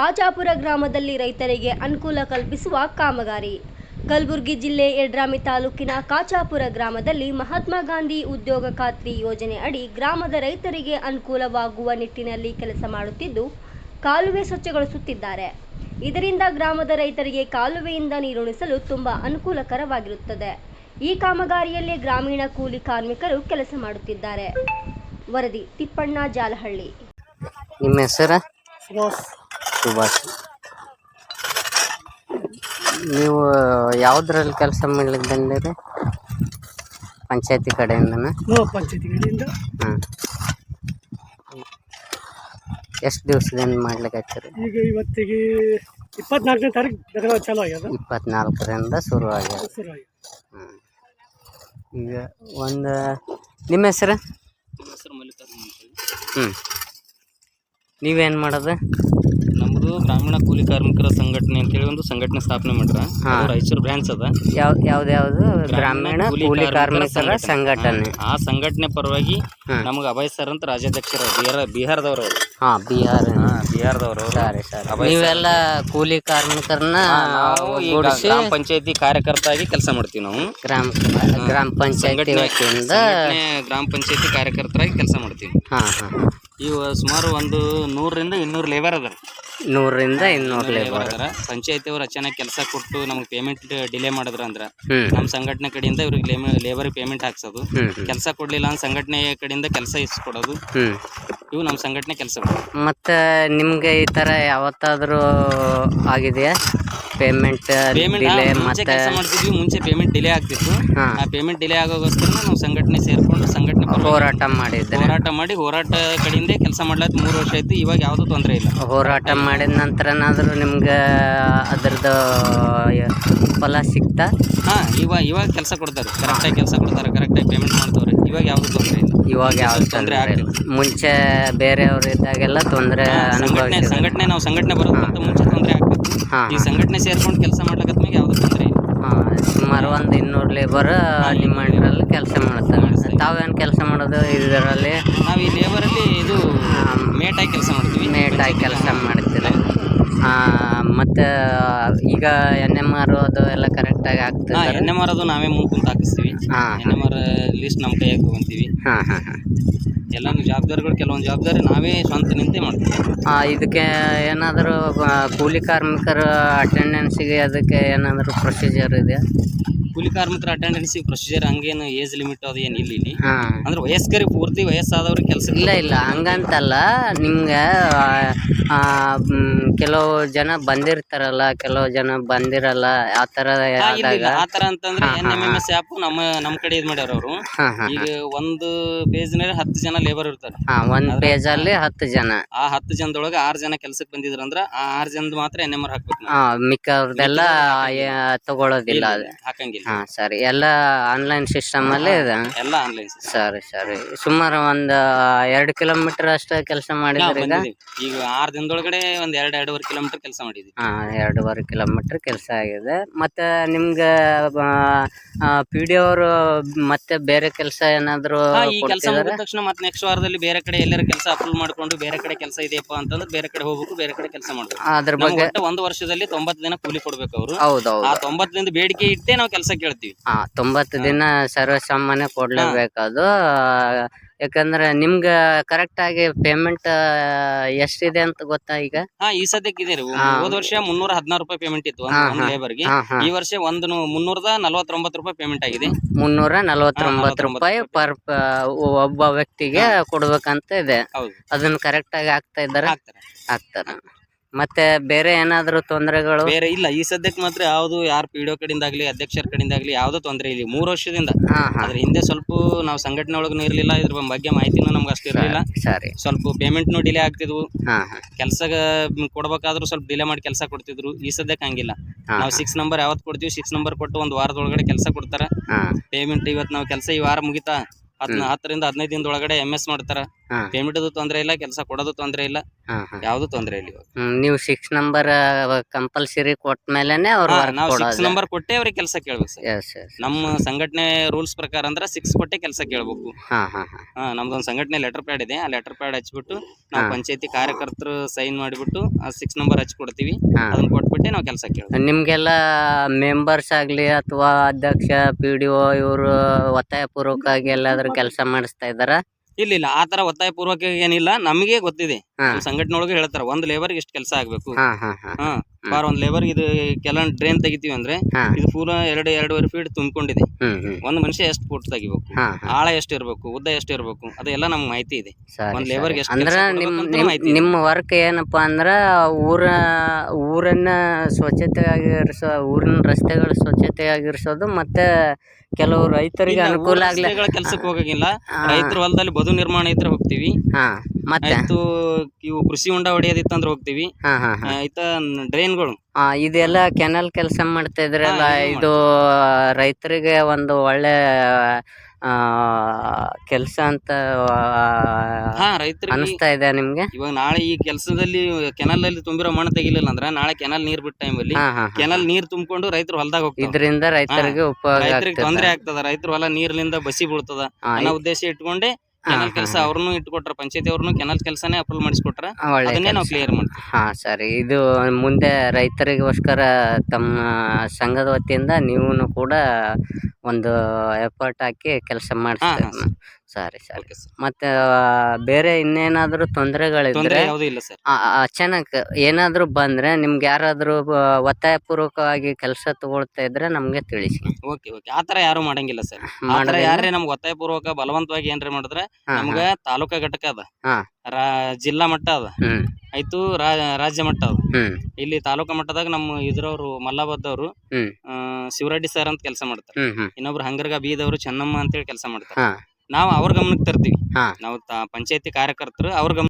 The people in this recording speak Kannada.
ಕಾಚಾಪುರ ಗ್ರಾಮದಲ್ಲಿ ರೈತರಿಗೆ ಅನುಕೂಲ ಕಲ್ಪಿಸುವ ಕಾಮಗಾರಿ. ಕಲಬುರಗಿ ಜಿಲ್ಲೆ ಯಡ್ರಾಮಿ ತಾಲೂಕಿನ ಕಾಚಾಪುರ ಗ್ರಾಮದಲ್ಲಿ ಮಹಾತ್ಮ ಗಾಂಧಿ ಉದ್ಯೋಗ ಖಾತ್ರಿ ಯೋಜನೆ ಅಡಿ ಗ್ರಾಮದ ರೈತರಿಗೆ ಅನುಕೂಲವಾಗುವ ನಿಟ್ಟಿನಲ್ಲಿ ಕೆಲಸ ಮಾಡುತ್ತಿದ್ದು ಕಾಲುವೆ ಸ್ವಚ್ಛಗೊಳಿಸುತ್ತಿದ್ದಾರೆ. ಇದರಿಂದ ಗ್ರಾಮದ ರೈತರಿಗೆ ಕಾಲುವೆಯಿಂದ ನೀರುಣಿಸಲು ತುಂಬಾ ಅನುಕೂಲಕರವಾಗಿರುತ್ತದೆ. ಈ ಕಾಮಗಾರಿಯಲ್ಲಿ ಗ್ರಾಮೀಣ ಕೂಲಿ ಕಾರ್ಮಿಕರು ಕೆಲಸ ಮಾಡುತ್ತಿದ್ದಾರೆ. ವರದಿ ತಿಪ್ಪಣ್ಣ ಜಾಲಹಳ್ಳಿ. ನಿಮ್ಮ ಹೆಸರು? ಸುಭಾಷ್. ನೀವು ಯಾವುದ್ರಲ್ಲಿ ಕೆಲಸ ಮಾಡ್ಲಿಕ್ಕೆ ಬಂದಿರಿ ಪಂಚಾಯತಿ ಕಡೆಯಿಂದನ? ಪಂಚಾಯತಿ ಕಡೆಯಿಂದ. ಹಾಂ ಎಷ್ಟು ದಿವಸದಿಂದ ಮಾಡ್ಲಿಕ್ಕೆ ಈಗ ಇವತ್ತಿಗೆ ಇಪ್ಪತ್ನಾಲ್ಕನೇ ತಾರೀಕು ಚಾಲು ಆಗ್ಯದ. ಇಪ್ಪತ್ನಾಲ್ಕರಿಂದ ಶುರು ಆಗ್ಯದ. ಶುರು ಆಗ್ಯದ. ಹ್ಮ್. ಈಗ ಒಂದು ನಿಮ್ಮ ಹೆಸರು? ಹ್ಞೂ ನೀವೇನು ಮಾಡೋದು? ಗ್ರಾಮೀಣ ಕೂಲಿ ಕಾರ್ಮಿಕರ ಸಂಘಟನೆ ಅಂತ ಹೇಳಿ ಒಂದು ಸಂಘಟನೆ ಸ್ಥಾಪನೆ ಮಾಡ್ರ ಹಾ. ಅದು ರಾಯಚೂರು ಬ್ರಾಂಚ್ ಅದ. ಯಾವ ಯಾವ್ದ್ಯಾವುದು ಗ್ರಾಮೀಣ ಕೂಲಿ ಕಾರ್ಮಿಕರ ಸಂಘಟನೆ. ಆ ಸಂಘಟನೆ ಪರವಾಗಿ ಹ್ಮ್. ನಮಗೆ ಅಭಯ್ ಸರ್ ಅಂತ ರಾಜ್ಯಾಧ್ಯಕ್ಷರ ಬಿಹಾರ ಬಿಹಾರದವರು ಹಾ ಹಾಂ ಬಿಹಾರ. ಹಾ ಬಿಹಾರದವರು ಅವರು. ಸರಿ ಸರಿ. ಅಭಯ್. ನೀವೆಲ್ಲ ಕೂಲಿ ಕಾರ್ಮಿಕರನ್ನ ನಾವು ಈಗ ಒಗ್ಗೂಡಿಸಿ ಗ್ರಾಮ ಪಂಚಾಯತಿ ಕಾರ್ಯಕರ್ತ ಆಗಿ ಕೆಲಸ ಮಾಡ್ತೀವಿ ನಾವು. ಗ್ರಾಮ ಗ್ರಾಮ ಪಂಚಾಯತಿ ಸಂಘಟನೆ ವತಿಯಿಂದ ಸಂಘಟನೆ ಗ್ರಾಮ ಪಂಚಾಯತಿ ಕಾರ್ಯಕರ್ತರಾಗಿ ಕೆಲಸ ಮಾಡ್ತೀವಿ. ಹಾ ಹಾಂ. ಇವು ಸುಮಾರು ಒಂದು ನೂರರಿಂದ ಇನ್ನೂರು ಲೇಬರ್ ಅದಾರ. ನೂರರಿಂದ ಇನ್ನೂರು ಲೇಬರ್ ಅದಾರ. ಪಂಚಾಯತಿ ಅವ್ರು ಅಚಾನಕ್ ಕೆಲಸ ಕೊಟ್ಟು ನಮ್ಗೆ ಪೇಮೆಂಟ್ ಡಿಲೇ ಮಾಡಿದ್ರ ಅಂದ್ರ ನಮ್ಮ ಸಂಘಟನೆ ಕಡೆಯಿಂದ ಇವ್ರಿಗೆ ಲೇಬರ್ ಪೇಮೆಂಟ್ ಹಾಕ್ಸೋದು. ಕೆಲಸ ಕೊಡ್ಲಿಲ್ಲ ಅಂದ್ರೆ ಸಂಘಟನೆ ಕಡೆಯಿಂದ ಕೆಲಸ ಇಸ್ಕೊಡೋದು. ಇವು ನಮ್ಮ ಸಂಘಟನೆ ಕೆಲಸ ಮತ್ತೆ ನಿಮಗೆ ಈ ತರ ಯಾವತ್ತಾದರೂ ಆಗಿದೆಯಾ? ಪೇಮೆಂಟ್ ಪೇಮೆಂಟ್ ಡಿಲೇ ಮುಂಚೆ ಮತ್ತು ಕೆಲಸ ಮಾಡ್ತಿದ್ವಿ ಮುಂಚೆ ಪೇಮೆಂಟ್ ಡಿಲೇ ಆಗ್ತಿತ್ತು. ಹಾಂ. ಆ ಪೇಮೆಂಟ್ ಡಿಲೇ ಆಗೋಗೋಸ್ಕರ ನಾವು ಸಂಘಟನೆ ಸೇರ್ಕೊಂಡು ಸಂಘಟನೆ ಪರವಾಗಿ ಹೋರಾಟ ಮಾಡಿದ್ರೆ ಹೋರಾಟ ಮಾಡಿ ಹೋರಾಟ ಕಡೆಯಿಂದ ಕೆಲಸ ಮಾಡ್ಲಾತ್ ಮೂರು ವರ್ಷ ಆಯ್ತು ಇವಾಗ ಯಾವುದೂ ತೊಂದರೆ ಇಲ್ಲ. ಹೋರಾಟ ಮಾಡಿದ ನಂತರನಾದರೂ ನಿಮ್ಗೆ ಅದ್ರದ್ದು ಫಲ ಸಿಗ್ತಾ ಹಾ ಇವಾಗ ಇವಾಗ ಕೆಲಸ ಕೊಡ್ತಾರೆ ಕರೆಕ್ಟಾಗಿ ಕೆಲಸ ಕೊಡ್ತಾರೆ ಕರೆಕ್ಟಾಗಿ ಪೇಮೆಂಟ್ ಮಾಡ್ತವ್ರೆ. ಇವಾಗ ಯಾವುದೂ ತೊಂದರೆ ಇಲ್ಲ. ಇವಾಗ ಯಾವ ತೊಂದ್ರೆ ತೊಂದರೆ ಇಲ್ಲ. ಮುಂಚೆ ಬೇರೆಯವರು ಇದ್ದಾಗೆಲ್ಲ ತೊಂದರೆ ಸಂಘಟನೆ ಅನುಭವಿಸಿದ್ರು ಸಂಘಟನೆ ನಾವು ಸಂಘಟನೆ ಬರೋದು ಮುಂಚೆ ತೊಂದರೆ ಆಗ್ತಿತ್ತು ಹಾಂ ಈ ಸಂಘಟನೆ ಸೇರ್ಕೊಂಡು ಕೆಲಸ ಮಾಡ್ಲಿಕ್ಕೆ ಯಾವ್ದು ತೊಂದ್ರೆ ಇಲ್ಲ? ಸುಮಾರು ಒಂದು ಇನ್ನೂರು ಲೇಬರ್ ನಿಮ್ಮ ಅಂಡರಲ್ಲಿ ಕೆಲಸ ಮಾಡ್ತಾರೆ. ತಾವೇನು ಕೆಲಸ ಮಾಡೋದು ಇದರಲ್ಲಿ? ನಾವು ಈ ಲೇಬರಲ್ಲಿ ಇದು ಮೇಟಾಗಿ ಕೆಲಸ ಮಾಡ್ತೀವಿ. ಮೇಟಾಗಿ ಕೆಲಸ ಮಾಡ್ತೀರಿ? ಮತ್ತು ಈಗ ಎನ್ ಎಂ ಆರ್ ಅದು ಎಲ್ಲ ಕರೆಕ್ಟಾಗಿ ಆಗ್ತದೆ ಎನ್ ಎಂ ಆರ್ ಅದು ನಾವೇ ಮುಂದೆ ಕುಂತು ಹಾಕಿಸ್ತೀವಿ. ಹಾಂ ಎಂ ಆರ್ ಲಿಸ್ಟ್ ನಮ್ಮ ಕೈಯಾಗ ತೊಗೊತೀವಿ. ಹಾಂ ಹಾಂ ಹಾಂ. ಎಲ್ಲಾನು ಜವಾಬ್ದಾರಿಗಳು ಕೆಲವೊಂದು ಜವಾಬ್ದಾರಿ ನಾವೇ ಸ್ವಂತ ನಿಂತೆ ಮಾಡ್ತೀವಿ ಇದಕ್ಕೆ ಏನಾದರೂ ಕೂಲಿ ಕಾರ್ಮಿಕರ ಅಟೆಂಡೆನ್ಸಿಗೆ ಅದಕ್ಕೆ ಏನಾದರೂ ಪ್ರೊಸೀಜರ್ ಇದೆ ಕೂಲಿ ಕಾರ್ಮಿಕರ ಅಟೆಂಡೆನ್ಸಿಗೆ ಪ್ರೊಸೀಜರ್ ಹಂಗೇನು ಏಜ್ ಲಿಮಿಟ್ ಅದು ಏನು ಇಲ್ಲಿ ಇಲ್ಲಿ. ಹಾಂ. ಅಂದ್ರೆ ವಯಸ್ಕರಿಗೆ ಪೂರ್ತಿ ವಯಸ್ಸಾದವ್ರಿಗೆ ಕೆಲಸ ಇಲ್ಲ ಇಲ್ಲ ಹಂಗಂತಲ್ಲ ನಿಮ್ಗೆ ಕೆಲವು ಜನ ಬಂದಿರ್ತಾರಲ್ಲ ಕೆಲವು ಜನ ಬಂದಿರಲ್ಲ ಆ ತರ ಆದಾಗ ಆ ತರ ಅಂತಂದ್ರೆ N M M S app ನಮ್ಮ ನಮ್ಮ ಕಡೆ ಇದು ಮಾಡ್ಯಾರ ಅವರು. ಹಾಂ ಹಾಂ ಈಗ ಒಂದು ಪೇಜ್ನಲ್ಲಿ ಹತ್ತು ಜನ ಲೇಬರ್ ಇರ್ತಾರೆ. ಒಂದ್ ಪೇಜ್ ಅಲ್ಲಿ ಹತ್ತು ಜನ. ಆ ಹತ್ತು ಜನದೊಳಗೆ ಆರು ಜನ ಕೆಲ್ಸಕ್ಕೆ ಬಂದಿದ್ರು ಅಂದ್ರೆ ಆ ಆರು ಜನದ ಮಾತ್ರ ಎನ್ ಎಂ ಆರ್ ಹಾಕ್ಬೇಕು ನಾವು. ಹಾಂ ತಗೊಳ್ಳೋದಿಲ್ಲ ಅದು. ಹಾಕಂಗಿಲ್ಲ. ಹಾ ಸರಿ. ಎಲ್ಲ ಆನ್ಲೈನ್ ಸಿಸ್ಟಮ್ ಅಲ್ಲೇ ಇದೆ? ಎಲ್ಲ ಆನ್ಲೈನ್ ಸರಿ ಸರಿ. ಸುಮಾರು ಒಂದ್ ಎರಡು ಕಿಲೋಮೀಟರ್ ಅಷ್ಟೇ ಕೆಲಸ ಮಾಡಿದ್ರಿ ಈಗ. ಈಗ ಆರು ದಿನದೊಳಗಡೆ ಒಂದ್ ಎರಡ್ ಎರಡೂವರೆ ಕಿಲೋಮೀಟರ್ ಕೆಲಸ ಮಾಡಿದ್ವಿ ಹಾ ಎರಡೂವರೆ ಕಿಲೋಮೀಟರ್ ಕೆಲಸ ಆಗಿದೆ. ಮತ್ತೆ ನಿಮ್ಗೆ ಪಿ ಡಿ ಅವರು ಮತ್ತೆ ಬೇರೆ ಕೆಲಸ ಏನಾದ್ರು ಈ ಕೆಲಸ ಮುಗಿದ ತಕ್ಷಣ ಮತ್ತೆ ನೆಕ್ಸ್ಟ್ ವಾರದಲ್ಲಿ ಬೇರೆ ಕಡೆ ಎಲ್ಲರ ಕೆಲಸ ಅಪ್ರೂವ್ ಮಾಡ್ಕೊಂಡು ಬೇರೆ ಕಡೆ ಕೆಲಸ ಇದೆಯಪ್ಪ ಅಂತಂದ್ರೆ ಬೇರೆ ಕಡೆ ಹೋಗ್ಬೇಕು ಬೇರೆ ಕಡೆ ಕೆಲಸ ಮಾಡ್ಬೇಕು. ಅದ್ರ ಬಗ್ಗೆ ಒಂದು ವರ್ಷದಲ್ಲಿ ತೊಂಬತ್ತು ದಿನ ಕೂಲಿ ಕೊಡ್ಬೇಕು ಅವರು. ಹೌದೌದು. ಆ ತೊಂಬತ್ತು ದಿನದ ಬೇಡಿಕೆ ಇಟ್ಟೆ ನಾವು ಕೆಲಸ ಕೇಳ್ತೀವಿ. ಹಾ ತೊಂಬತ್ತು ದಿನ ಸರ್ವಸಾಮಾನ್ಯ ಕೊಡ್ಲೇಬೇಕದು ಯಾಕಂದ್ರೆ ನಿಮ್ಗ ಕರೆಕ್ಟ್ ಆಗಿ ಪೇಮೆಂಟ್ ಎಷ್ಟಿದೆ ಅಂತ ಗೊತ್ತಾ ಈಗ? ಹಾ ಈ ಸದ್ಯಕ್ಕೆ ಇದೆ ರೀ. ಹೋದ ವರ್ಷ ಮುನ್ನೂರ ಹದಿನಾರು ರೂಪಾಯಿ ಪೇಮೆಂಟ್ ಇತ್ತು ಹಾ, ಒಂದು ಹಾ. ಲೇಬರ್ಗೆ ಹಾ ಹಾ. ಈ ವರ್ಷ ಒಂದು ಮುನ್ನೂರದ ನಲವತ್ತೊಂಬತ್ತು ರೂಪಾಯಿ ಪೇಮೆಂಟ್ ಆಗಿದೆ. ಮುನ್ನೂರ ನಲವತ್ತೊಂಬತ್ತು ರೂಪಾಯಿ ಪರ್ ಒಬ್ಬ ವ್ಯಕ್ತಿಗೆ ಕೊಡ್ಬೇಕಂತ ಇದೆ. ಹೌದು. ಅದನ್ನ ಕರೆಕ್ಟ್ ಆಗಿ ಆಗ್ತಾ ಇದ್ದಾರೆ? ಹಾಕ್ತಾರೆ. ಆಗ್ತಾರ ಮತ್ತೆ ಬೇರೆ ಏನಾದ್ರು ತೊಂದರೆಗಳು? ಬೇರೆ ಇಲ್ಲ ಈ ಸದ್ಯಕ್ಕೆ ಮಾತ್ರ ಯಾವ್ದು ಯಾರು ಪಿ ಡಿ ಕಡೆಯಿಂದ ಆಗ್ಲಿ ಅಧ್ಯಕ್ಷರ ಕಡೆಯಿಂದ ಆಗ್ಲಿ ಯಾವ್ದೋ ತೊಂದರೆ ಇಲ್ಲಿ. ಮೂರು ವರ್ಷದಿಂದ. ಹಾ ಹಾ. ಅದ್ರ ಹಿಂದೆ ಸ್ವಲ್ಪ ನಾವು ಸಂಘಟನೆ ಒಳಗೂ ಇರಲಿಲ್ಲ ಇದ್ರ ಬಗ್ಗೆ ಮಾಹಿತಿನೂ ನಮ್ಗೆ ಅಷ್ಟು ಇರಲಿಲ್ಲ. ಸರಿ ಸ್ವಲ್ಪ ಪೇಮೆಂಟ್ನು ಡಿಲೇ ಆಗ್ತಿದ್ವು. ಹಾ ಹಾ. ಕೆಲಸ ಕೊಡ್ಬೇಕಾದ್ರೂ ಸ್ವಲ್ಪ ಡಿಲೇ ಮಾಡಿ ಕೆಲಸ ಕೊಡ್ತಿದ್ರು. ಈ ಸದ್ಯಕ್ಕೆ ಹಂಗಿಲ್ಲ. ಹಾ ನಾವು ಸಿಕ್ಸ್ ನಂಬರ್ ಯಾವತ್ತು ಕೊಡ್ತೀವಿ ಸಿಕ್ಸ್ ನಂಬರ್ ಕೊಟ್ಟು ಒಂದು ವಾರದೊಳಗಡೆ ಕೆಲಸ ಕೊಡ್ತಾರ. ಹಾ. ಪೇಮೆಂಟ್ ಇವತ್ತು ನಾವು ಕೆಲಸ ಈ ವಾರ ಮುಗಿತಾ ಹತ್ತು ಹತ್ತರಿಂದ ಹದಿನೈದು ದಿನದೊಳಗಡೆ ಎಂ ಎಸ್ ಮಾಡ್ತಾರ. ಹಾ. ಪೇಮೆಂಟ್ ತೊಂದರೆ ಇಲ್ಲ ಕೆಲಸ ಕೊಡೋದು ತೊಂದರೆ ಇಲ್ಲ. ಹಾ ಹಾ. ಯಾವ್ದು ತೊಂದ್ರೆ ಇಲ್ಲ ಇವಾಗ. ಹ್ಮ್, ನೀವು ಸಿಕ್ಸ್ ನಂಬರ್ ಕಂಪಲ್ಸರಿ ಕೊಟ್ಟ ಮೇಲೆನೆ ಅವ್ರು ಹಾ, ನಾವು ಸಿಕ್ಸ್ ನಂಬರ್ ಕೊಟ್ಟೆ ಅವ್ರಿಗೆ ಕೆಲಸ ಕೇಳ್ಬೇಕು ಸರ್. ಎಸ್ ಎಸ್ ನಮ್ಮ ಸಂಘಟನೆ ರೂಲ್ಸ್ ಪ್ರಕಾರ ಅಂದ್ರೆ ಸಿಕ್ಸ್ ಕೊಟ್ಟೆ ಕೆಲಸ ಕೇಳ್ಬೇಕು. ಹಾ ಹಾ ಹಾ. ಹಾ ನಮ್ದೊಂದು ಸಂಘಟನೆ ಲೆಟರ್ ಪ್ಯಾಡ್ ಇದೆ. ಆ ಲೆಟರ್ ಪ್ಯಾಡ್ ಹಚ್ಬಿಟ್ಟು ನಾವು ಹಾ. ಪಂಚಾಯತಿ ಕಾರ್ಯಕರ್ತರು ಸೈನ್ ಮಾಡಿಬಿಟ್ಟು ಆ ಸಿಕ್ಸ್ ನಂಬರ್ ಹಚ್ಚಿ ಕೊಡ್ತೀವಿ ಹಾ. ಅದನ್ನ ಕೊಟ್ಬಿಟ್ಟೆ ನಾವು ಕೆಲಸ ಕೇಳ್ಬೇಕು. ನಿಮ್ಗೆಲ್ಲ ಮೆಂಬರ್ಸ್ ಆಗ್ಲಿ ಅಥವಾ ಅಧ್ಯಕ್ಷ ಪಿ ಡಿ ಒ ಇವರು ಒತ್ತಾಯ ಪೂರ್ವಕವಾಗಿ ಎಲ್ಲಾದ್ರೂ ಕೆಲಸ ಮಾಡಿಸ್ತಾ ಇದಾರ ಇಲ್ಲ ಇಲ್ಲ. ಆ ತರ ಒತ್ತಾಯ ಪೂರ್ವಕ ಏನಿಲ್ಲ. ನಮಗೆ ಗೊತ್ತಿದೆ. ಹಾ. ಸಂಘಟನೆ ಒಳಗೆ ಹೇಳ್ತಾರ. ಒಂದ್ ಲೇಬರ್ಗೆ ಇಷ್ಟ ಕೆಲಸ ಆಗ್ಬೇಕು. ಹಾ ಹಾ ಹಾ. ಹಾ. ಬಾರ್ ಒಂದ್ ಲೇಬರ್ ಇದು ಕೆಲವೊಂದು ಡ್ರೈನ್ ತೆಗಿತೀವಿ ಅಂದ್ರೆ ಹಾ. ಇದು ಪೂರ ಎರಡು ಎರಡೂವರೆ ಫೀಟ್ ತುಂಬಿಕೊಂಡಿದೆ. ಹ್ಮ್ ಹ್ಮ್. ಒಂದ್ ಮನುಷ್ಯ ಎಷ್ಟು ಫುಟ್ ತೆಗಿಬೇಕು? ಹಾ ಹಾ. ಆಳ ಎಷ್ಟು ಇರ್ಬೇಕು? ಉದ್ದ ಎಷ್ಟು ಇರ್ಬೇಕು? ಅದೆಲ್ಲ ನಮ್ಗೆ ಮಾಹಿತಿ ಇದೆ. ಸರಿ ಒಂದ್ ಲೇಬರ್ಗೆ ಎಷ್ಟ್ ಅಂದ್ರ ಕೆಲ್ಸ ನಿಮ್ ಕೊಡ್ಬೇಕಂತ ನಿಮ್ ಮಾಹಿತಿ ಇದೆ. ನಿಮ್ಮ ವರ್ಕ್ ಏನಪ್ಪಾ ಅಂದ್ರ ಊರ ಊರನ್ನ ಸ್ವಚ್ಛತೆಯಾಗಿರಿಸೋ ಊರಿನ ರಸ್ತೆಗಳ ಸ್ವಚ್ಛತೆ ಆಗಿರ್ಸೋದು ಮತ್ತೆ ಕೆಲವು ರೈತರಿಗೆ ಅನುಕೂಲ ಆಗ್ಲಿ ಕೆಲಸಕ್ಕೆ ಹೋಗಂಗಿಲ್ಲ. ಹಾ, ರೈತರ ಹೊಲದಲ್ಲಿ ಬದು ನಿರ್ಮಾಣ ಇದ್ರೆ ಹೋಗ್ತೀವಿ. ಹಾ. ಮತ್ತೆ? ಆಯ್ತು ಇವು ಕೃಷಿ ಹೊಂಡ ಹೊಡೆಯೋದಿತ್ತಂದ್ರೆ ಹೋಗ್ತೀವಿ. ಹಾ ಹಾ ಹಾ. ಆಯ್ತಾ ಡ್ರೈನ್ಗಳು. ಆ, ಇದೆಲ್ಲ ಕೆನಲ್ ಕೆಲಸ ಮಾಡ್ತಾ ಇದ್ರಲ್ಲ ಹಾ, ಇದು ಇದು ರೈತರಿಗೆ ಒಂದು ಒಳ್ಳೆ ಕೆಲಸ ಅಂತ ಆ, ಹಾ ರೈತರಿಗೆ ಅನಿಸ್ತಾ ಇದೆ ನಿಮ್ಗೆ? ಇವಾಗ ನಾಳೆ ಈ ಕೆಲಸದಲ್ಲಿ ಕೆನಲ್ ಅಲ್ಲಿ ತುಂಬಿರೋ ಮಣ್ಣು ತೆಗಿಲಿಲ್ಲ ಅಂದ್ರೆ ನಾಳೆ ಕೆನಲ್ ನೀರ್ ಬಿಟ್ಟ ಹಾ ಹಾ ಹಾ. ಕೆನಲ್ ನೀರ್ ತುಂಬಿಕೊಂಡು ರೈತರು ಹೊಲದಾಗ ಹೋಗ್ತಾರೆ ಇದರಿಂದ ರೈತರಿಗೆ ಉಪಯೋಗ ರೈತರಿಗೆ ಆಗ್ತದೆ. ತೊಂದ್ರೆ ಆಗ್ತದ. ರೈತರ ಹೊಲ ನೀರ್ಲಿಂದ ಬಸಿ ಬೀಳ್ತದ ಆ, ಅನ್ನೋ ಉದ್ದೇಶ ಇಟ್ಕೊಂಡೆ ಕೆನಲ್ ಕೆಲಸ. ಅವ್ರನ್ನು ಇಟ್ಕೊಟ್ರ ಪಂಚಾಯತಿ ಅವ್ರನ್ನು ಕೆನಲ್ ಕೆಲಸನೇ ಅಪ್ರೂವ್ ಮಾಡಿಸ್ಕೊಟ್ರ. ಅದನ್ನೇ ನಾವು ಕ್ಲಿಯರ್ ಮಾಡ್ತೀವಿ. ಹಾ ಸರಿ. ಇದು ಮುಂದೆ ರೈತರಿಗೋಸ್ಕರ ತಮ್ಮ ಸಂಘದ ವತಿಯಿಂದ ನೀವು ಕೂಡ ಒಂದು ಎಫರ್ಟ್ ಹಾಕಿ ಕೆಲಸ ಹಾ, ಸರಿ ಸರಿ. ಮತ್ತೆ ಆ, ಬೇರೆ ಇನ್ನೇನಾದ್ರೂ ತೊಂದರೆಗಳಿದ್ರೆ ತೊಂದರೆ ಯಾವುದೂ ಇಲ್ಲ ಸರ್. ಆ- ಆ- ಅಚಾನಕ್ ಏನಾದ್ರೂ ಬಂದ್ರೆ ನಿಮ್ಗೆ ಯಾರಾದ್ರು ಆ, ಒತ್ತಾಯ ಪೂರ್ವಕವಾಗಿ ಕೆಲಸ ತಗೊಳ್ತಾ ಇದ್ರೆ ನಮ್ಗೆ ತಿಳಿಸಿ. Okay okay. ಆತರ ಯಾರು ಮಾಡಂಗಿಲ್ಲ ಸರ್. ಆತರ ಮಾಡೋದಿಲ್ಲ? ಯಾರೇ ನಮ್ಗೆ ಒತ್ತಾಯ ಪೂರ್ವಕ ಬಲವಂತವಾಗಿ ಏನ್ರಿ ಮಾಡಿದ್ರೆ ಹಾ, ನಮ್ಗ ತಾಲೂಕಾ ಘಟಕ ಅದ. ಹಾ. ರಾ ಜಿಲ್ಲಾ ಮಟ್ಟ ಅದ. ಹ್ಮ್. ಆಯ್ತು ರಾ- ರಾಜ್ಯ ಮಟ್ಟ ಅದ. ಹ್ಮ್. ಇಲ್ಲಿ ತಾಲೂಕಾ ಮಟ್ಟದಾಗ ನಮ್ಮ ಇದ್ರವ್ರು ಮಲ್ಲಾಬಾದ್ ಅವರು ಹ್ಮ್. ಶಿವರೆಡ್ಡಿ ಸರ್ ಅಂತ ಕೆಲಸ ಮಾಡ್ತಾರೆ. ಹ್ಮ್ ಹ್ಮ್. ಇನ್ನೊಬ್ರು ಹಂಗರ್ಗ ಬೀದವರು ಚೆನ್ನಮ್ಮ ಅಂತೇಳಿ ಕೆಲಸ ಮಾಡ್ತಾರೆ. ಹಾ. ನಾವು ಅವ್ರ ಗಮನಕ್ಕೆ ತರ್ತೀವಿ ಹಾ. ನಾವು ಪಂಚಾಯಿತಿ ಕಾರ್ಯಕರ್ತರು ಅವ್ರ ಗಮನ